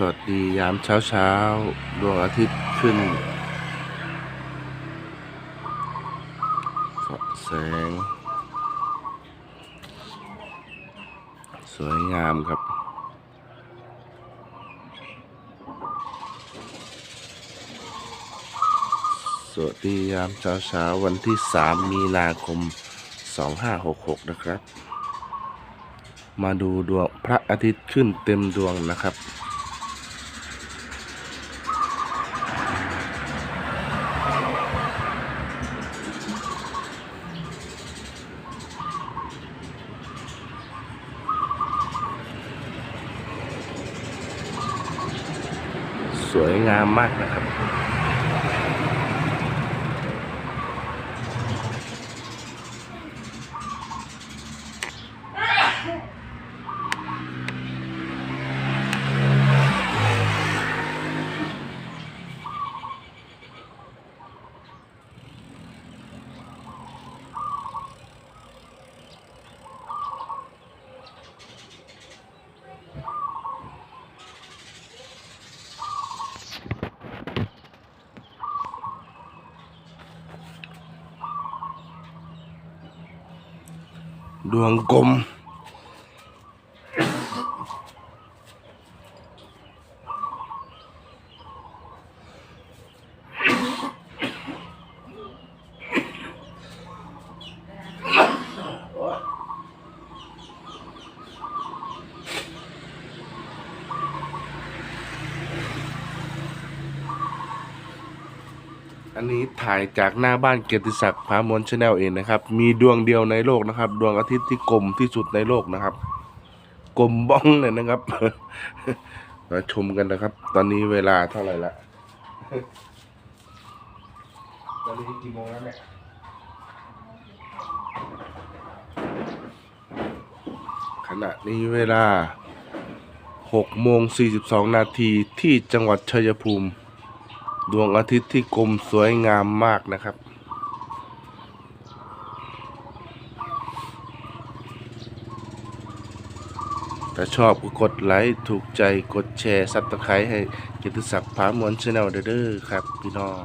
สวัสดียามเช้าเช้าดวงอาทิตย์ขึ้นสอดแสง สวยงามครับ สวัสดียามเช้าเช้าวันที่ 3 มีนาคม 2566 นะครับ มาดูดวงพระอาทิตย์ขึ้นเต็มดวงนะครับ วยงามมากนะครับ ดว อันนี้ถ่ายจากหน้าบ้านเกียรติศักดิ์พามนชาแนลเองนะครับ มีดวงเดียวในโลกนะครับ ดวงอาทิตย์ที่กลมที่สุดในโลกนะครับ กลมบ้องเลยนะครับ มาชมกันนะครับ ตอนนี้เวลาเท่าไหร่ละ ตอนนี้กี่โมงแล้วเนี่ยขณะนี้เวลา6โมง42 นาทีที่จังหวัดชัยภูมิ ดวงอาทิตย์ที่กลมสวยงามมากนะครับ ถ้าชอบก็กดไลค์ ถูกใจกดแชร์ซับสไครต์ให้กิตติศักดิ์พามวลชาแนลเด้อครับ พี่น้อง